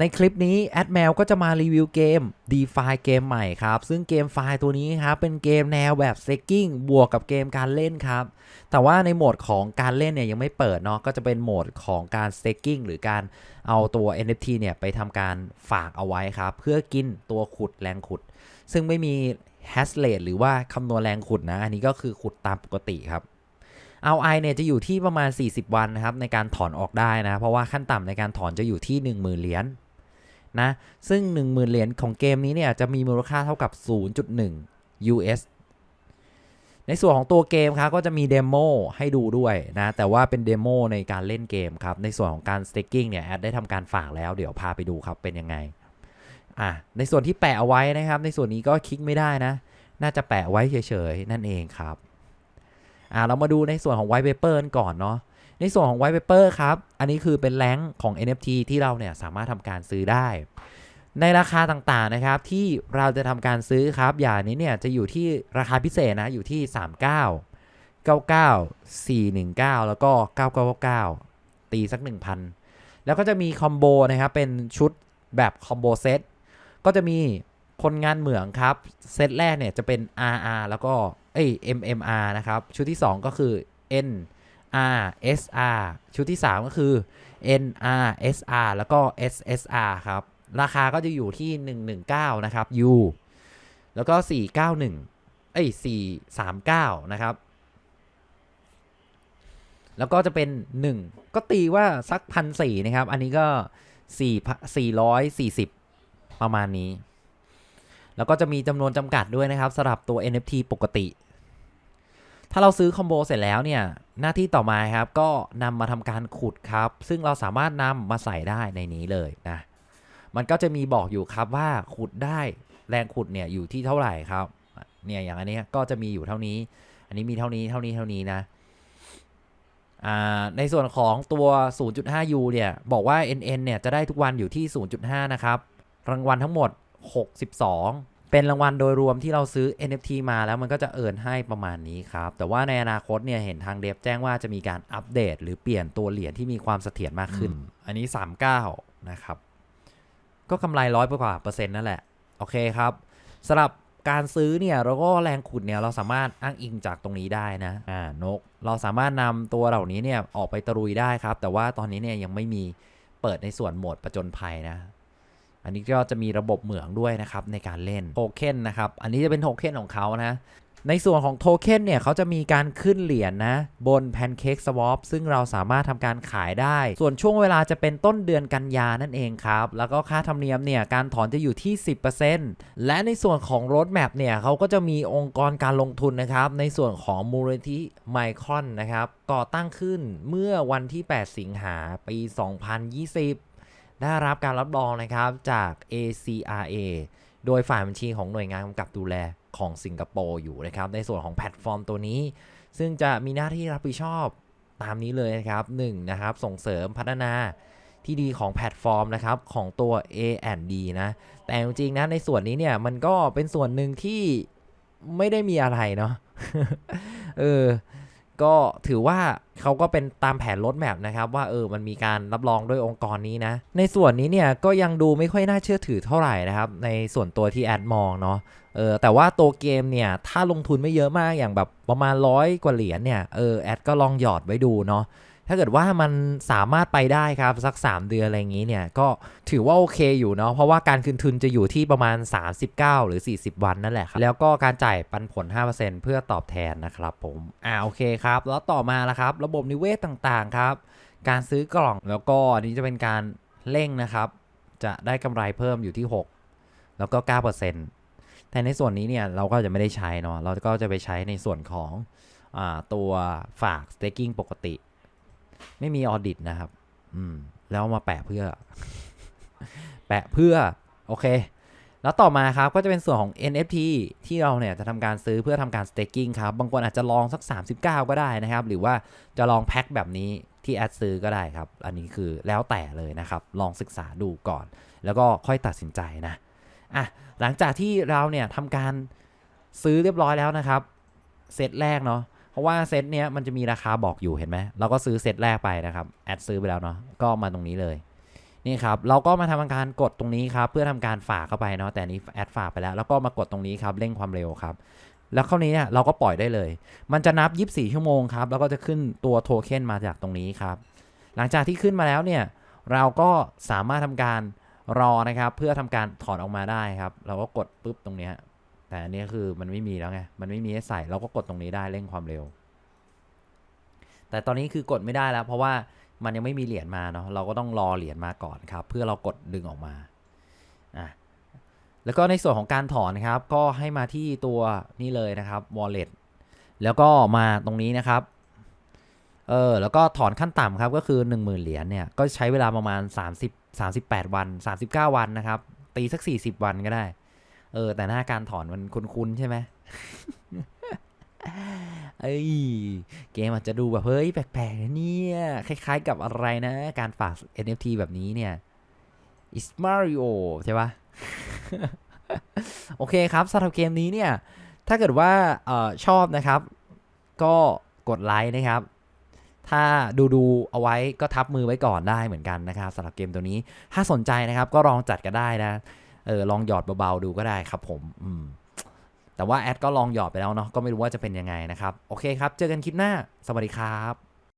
ในคลิปนี้แอดแมวก็จะมารีวิวเกม DeFi เกมใหม่ครับ ซึ่งเกมไฟล์ตัวนี้ครับเป็นเกมแนวแบบ staking บวกกับเกมการเล่นครับ แต่ว่าในโหมดของการเล่นเนี่ยยังไม่เปิดเนาะก็จะเป็นโหมดของการ staking หรือการเอาตัว NFT เนี่ยไปทำการฝากเอาไว้ครับ เพื่อกินตัวขุดแรงขุด ซึ่งไม่มี hash rate หรือว่าคำนวณแรงขุดนะ อันนี้ก็คือขุดตามปกติครับเอาไอเนี่ยจะอยู่ที่ประมาณ 40 วันนะครับในการถอนออกได้นะ เพราะว่าขั้นต่ำในการถอนจะอยู่ที่ 10,000เหรียญ นะ ซึ่ง 10,000 เหรียญของเกมนี้เนี่ยจะมีมูลค่าเท่ากับ 0.1 US ในส่วนของตัวเกมครับก็จะมีเดโมให้ดูด้วยนะ แต่ว่าเป็นเดโมในการเล่นเกมครับ ในส่วนของการ staking เนี่ยแอดได้ทำการฝากแล้วเดี๋ยวพาไปดูครับเป็นยังไงอะในส่วนที่แปะเอาไว้นะครับ ในส่วนนี้ก็คลิกไม่ได้นะ น่าจะแปะไว้เฉยๆ นั่นเองครับอ่าเรามาดูในส่วนของ white paper ก่อนเนาะ ในส่วนของ white paper ครับ อันนี้คือเป็นแรงของ NFT ที่เราเนี่ยสามารถทำการซื้อได้ ในราคาต่างๆนะครับที่เราจะทำการซื้อครับ อย่างนี้เนี่ยจะอยู่ที่ราคาพิเศษนะอยู่ที่ 39 99 419 แล้วก็ 999ตีสัก 1,000 แล้วก็จะมีคอมโบนะครับ เป็นชุดแบบคอมโบเซต ก็จะมีคนงานเหมืองครับ เซตแรกเนี่ยจะเป็น RR แล้วก็เอ้ย MMR นะครับ ชุดที่ 2 ก็คือ N R S R ชุดที่ 3 ก็คือ N R S R แล้วก็ S S R ครับ ราคาก็จะอยู่ที่ 119 นะครับ U แล้วก็ 491 เอ้ย 439 นะครับ แล้วก็จะเป็น 1 ก็ตีว่าสักพันสี่นะครับ อันนี้ก็ 4 440 ประมาณนี้ แล้วก็จะมีจำนวนจำกัดด้วยนะครับสำหรับตัว NFT ปกติ ถ้าเราซื้อคอมโบเสร็จแล้วเนี่ย หน้าที่ต่อมาครับก็นำมาทำการขุดครับ ซึ่งเราสามารถนำมาใส่ได้ในนี้เลยนะ มันก็จะมีบอกอยู่ครับว่าขุดได้แรงขุดเนี่ยอยู่ที่เท่าไหร่ครับเนี่ยอย่างอันนี้ก็จะมีอยู่เท่านี้ อันนี้มีเท่านี้เท่านี้เท่านี้นะอ่าในส่วนของตัว 0.5U เนี่ย บอกว่า NN เนี่ย จะได้ทุกวันอยู่ที่ 0.5 นะครับ รางวัลทั้งหมด 62 เป็นรางวัลโดยรวมที่เราซื้อ NFT มาแล้วมันก็จะเอินให้ประมาณนี้ครับ แต่ว่าในอนาคตเนี่ยเห็นทางเดฟแจ้งว่าจะมีการอัปเดต หรือเปลี่ยนตัวเหรียญที่มีความเสถียรมากขึ้น อันนี้ 39 นะครับ ก็กำไรร้อยกว่าเปอร์เซ็นต์นั่นแหละ โอเคครับสำหรับการซื้อเนี่ยเราก็แรงขุดเนี่ยเราสามารถอ้างอิงจากตรงนี้ได้นะอ่านก เราสามารถนำตัวเหล่านี้เนี่ยออกไปตะลุยได้ครับ แต่ว่าตอนนี้เนี่ยยังไม่มีเปิดในส่วนโหมดประจนภัยนะ อันนี้ก็จะมีระบบเหมืองด้วยนะครับในการเล่นโทเค็นนะครับ อันนี้จะเป็นโทเค็นของเขานะในส่วนของโทเค็นเนี่ยเขาจะมีการขึ้นเหรียญนนะ บน Pancake Swap ซึ่งเราสามารถทำการขายได้ ส่วนช่วงเวลาจะเป็นต้นเดือนกันยานั่นเองครับ แล้วก็ค่าธรรมเนียมเนี่ย การถอนจะอยู่ที่ 10%และในส่วนของ Road Map เนี่ยเขาก็จะมีองค์กรการลงทุนนะครับ ในส่วนของมูลนิธิไมคอนนะครับก่อตั้งขึ้นเมื่อวันที่ 8 สิงหาปี 2020 ได้รับการรับรองนะครับจาก ACRA โดยฝ่ายบัญชีของหน่วยงานกำกับดูแลของสิงคโปร์อยู่นะครับ ในส่วนของแพลตฟอร์มตัวนี้ ซึ่งจะมีหน้าที่รับผิดชอบตามนี้เลยนะครับ 1. นะครับส่งเสริมพัฒนาที่ดีของแพลตฟอร์มนะครับของตัว A&D นะ แต่จริงๆนะในส่วนนี้เนี่ยมันก็เป็นส่วนหนึ่งที่ไม่ได้มีอะไรเนาะเออ ก็ถือว่าเขาก็เป็นตามแผนรถแมพนะครับ ว่าเออมันมีการรับรองด้วยองค์กรนี้นะ ในส่วนนี้เนี่ยก็ยังดูไม่ค่อยน่าเชื่อถือเท่าไหร่นะครับ ในส่วนตัวที่แอดมองเนาะเออแต่ว่าตัวเกมเนี่ยถ้าลงทุนไม่เยอะมากอย่างแบบประมาณร้อยกว่าเหรียญเนี่ยเออแอดก็ลองหยอดไว้ดูเนาะ ถ้าเกิดว่ามันสามารถไปได้ครับสัก 3 เดือนอะไรอย่างนี้เนี่ยก็ถือว่าโอเคอยู่เนาะเพราะว่าการคืนทุนจะอยู่ที่ประมาณ 39 หรือ 40 วันนั่นแหละครับแล้วก็การจ่ายปันผล 5%เพื่อตอบแทนนะครับผมอ่าโอเคครับ แล้วต่อมาละครับ ระบบนิเวศต่างๆครับ การซื้อกล่องแล้วก็อันนี้จะเป็นการเร่งนะครับ จะได้กำไรเพิ่มอยู่ที่ 6 แล้วก็ 9%แต่ในส่วนนี้เนี่ยเราก็จะไม่ได้ใช้เนาะเราก็จะไปใช้ในส่วนของอตัวฝาก staking ปกติ ไม่มีออดิตนะครับ อืม แล้วมาแปะเพื่อ แปะเพื่อ โอเค แล้วต่อมาครับก็จะเป็นส่วนของ NFT ที่เราเนี่ยจะทำการซื้อเพื่อทำการ staking ครับ บางคนอาจจะลองสัก 39 ก็ได้นะครับ หรือว่าจะลองแพ็คแบบนี้ที่แอดซื้อก็ได้ครับ อันนี้คือแล้วแต่เลยนะครับ ลองศึกษาดูก่อน แล้วก็ค่อยตัดสินใจนะ อะ หลังจากที่เราเนี่ยทำการซื้อเรียบร้อยแล้วนะครับ เซตแรกเนาะ ราะว่าเซตเนี้ยมันจะมีราคาบอกอยู่เห็นไหมเราก็ซื้อเซตแรกไปนะครับแอดซื้อไปแล้วเนาะก็มาตรงนี้เลยนี่ครับเราก็มาทำการกดตรงนี้ครับเพื่อทำการฝากเข้าไปเนาะแต่นี้แอดฝากไปแล้ว แล้วก็มากดตรงนี้ครับเร่งความเร็วครับ แล้วคราวนี้เนี่ยเราก็ปล่อยได้เลย มันจะนับ 24 ชั่วโมงครับแล้วก็จะขึ้นตัวโทเค็นมาจากตรงนี้ครับ หลังจากที่ขึ้นมาแล้วเนี่ยเราก็สามารถทำการรอนะครับ เพื่อทำการถอนออกมาได้ครับ เราก็กดปุ๊บตรงนี้ แต่อันนี้คือมันไม่มีแล้วไง มันไม่มีให้ใส่เราก็กดตรงนี้ได้เร่งความเร็ว แต่ตอนนี้คือกดไม่ได้แล้ว เพราะว่ามันยังไม่มีเหรียญมาเนาะ เราก็ต้องรอเหรียญมาก่อนครับ เพื่อเรากดดึงออกมา อะ แล้วก็ในส่วนของการถอนครับ ก็ให้มาที่ตัวนี่เลยนะครับ wallet แล้วก็มาตรงนี้นะครับ เออ แล้วก็ถอนขั้นต่ำครับ ก็คือ 10,000 เหรียญเนี่ย ก็ใช้เวลาประมาณ 30 38 วัน 39 วันนะครับ ตีสัก 40 วันก็ได้ เออ แต่หน้าการถอนมันคุ้นๆใช่ไหมเอ้ยเกมอาจจะดูแบบเฮ้ยแปลกๆนะเนี่ยคล้ายๆกับอะไรนะ การฝาก NFT แบบนี้เนี่ย is Mario ใช่ปะโอเคครับสำหรับเกมนี้เนี่ย ถ้าเกิดว่าออชอบนะครับ ก็กดไลค์นะครับ ถ้าดูดูๆเอาไว้ก็ทับมือไว้ก่อนได้เหมือนกันนะครับสำหรับเกมตัวนี้ ถ้าสนใจนะครับก็ลองจัดก็ได้นะ เออลองหยอดเบาๆดูก็ได้ครับผมอืมแต่ว่าแอดก็ลองหยอดไปแล้วเนาะก็ไม่รู้ว่าจะเป็นยังไงนะครับ โอเคครับ เจอกันคลิปหน้า สวัสดีครับ